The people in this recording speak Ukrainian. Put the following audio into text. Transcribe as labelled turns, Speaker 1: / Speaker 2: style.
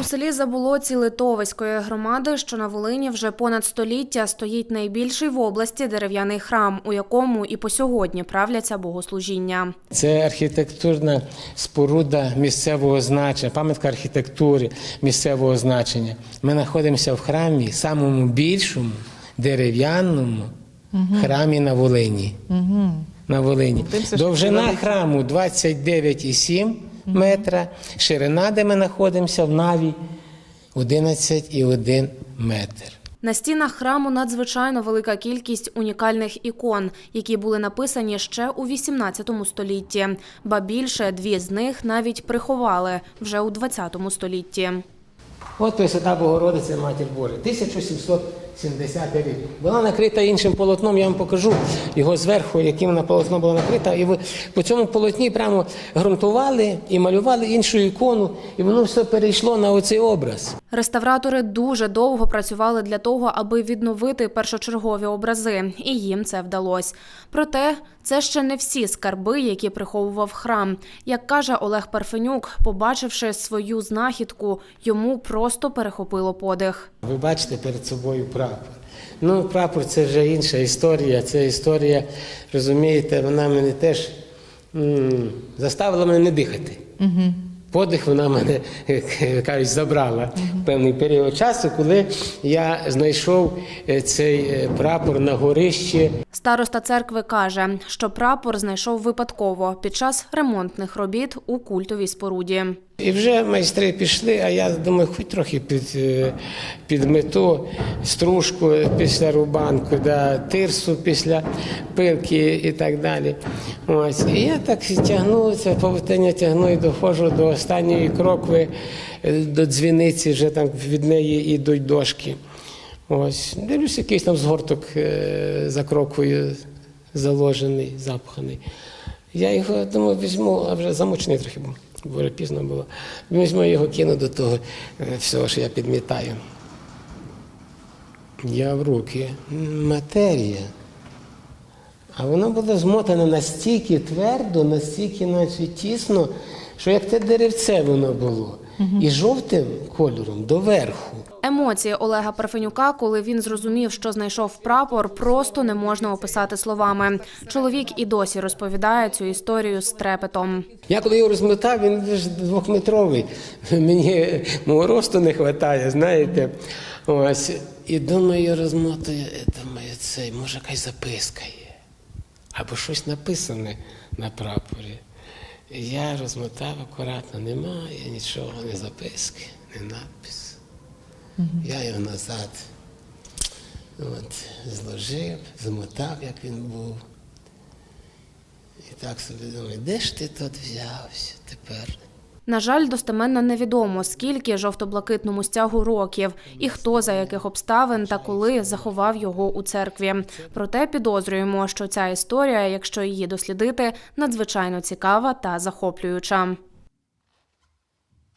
Speaker 1: У селі Заболоці Литовиської громади, що на Волині вже понад століття стоїть найбільший в області дерев'яний храм, у якому і по сьогодні правляться богослужіння.
Speaker 2: Це архітектурна споруда місцевого значення, пам'ятка архітектури місцевого значення. Ми знаходимося в храмі, самому більшому дерев'яному храмі на Волині. На Волині. Довжина храму 29,7 метра, ширина, де ми знаходимося, в Наві 11,1 метр.
Speaker 1: На стінах храму надзвичайно велика кількість унікальних ікон, які були написані ще у 18 столітті. Ба більше дві з них навіть приховали вже у 20 столітті.
Speaker 2: От Пресвята Богородиця Матір Божа, 1770 рік. Була накрита іншим полотном, я вам покажу його зверху, яким вона полотно була накрита. І ви по цьому полотні прямо ґрунтували і малювали іншу ікону, і воно все перейшло на оцей образ.
Speaker 1: Реставратори дуже довго працювали для того, аби відновити першочергові образи, і їм це вдалося. Проте це ще не всі скарби, які приховував храм. Як каже Олег Парфенюк, побачивши свою знахідку, йому просто перехопило подих.
Speaker 2: Ви бачите перед собою прапор. Ну, прапор це вже інша історія. Це історія, розумієте, вона мене теж м, заставила мене не дихати. Подих вона мене, як кажуть, забрала певний період часу, коли я знайшов е, цей е, прапор на горищі
Speaker 1: Староста церкви каже, що прапор знайшов випадково під час ремонтних робіт у культовій споруді.
Speaker 2: І вже майстри пішли, а я думаю, хоч трохи під, е, підмету, стружку після рубанку, да, тирсу після пилки і так далі. Ось. І я так тягну, це павутиння тягну і доходжу до останньої крокви, е, до дзвіниці, вже там від неї ідуть дошки. Ось. Дивлюсь, якийсь там згорток е, за кроквою заложений, запханий. Я його думаю, візьму, а вже замучений трохи був, бо вже пізно було. Візьму його кину до того е, всього, що я підмітаю. Я в руки. Матерія. А воно було змотане настільки твердо, настільки наче тісно, що як те деревце воно було. І жовтим кольором доверху.
Speaker 1: Емоції Олега Парфенюка, коли він зрозумів, що знайшов прапор, просто не можна описати словами. Чоловік і досі розповідає цю історію з трепетом.
Speaker 2: Я коли його розмотав, він ж двохметровий. Мені мого росту не вистачає, знаєте. Ось. І думаю, розмотую, і думаю, це може якась записка є. Або щось написане на прапорі. І Я розмотав акуратно, немає нічого, ні записки, ні напис. Я його назад от, зложив, змотав, як він був. І так собі думаю, де ж ти тут взявся тепер?
Speaker 1: На жаль, достеменно невідомо, скільки жовто-блакитному стягу років і хто за яких обставин та коли заховав його у церкві. Проте підозрюємо, що ця історія, якщо її дослідити, надзвичайно цікава та захоплююча.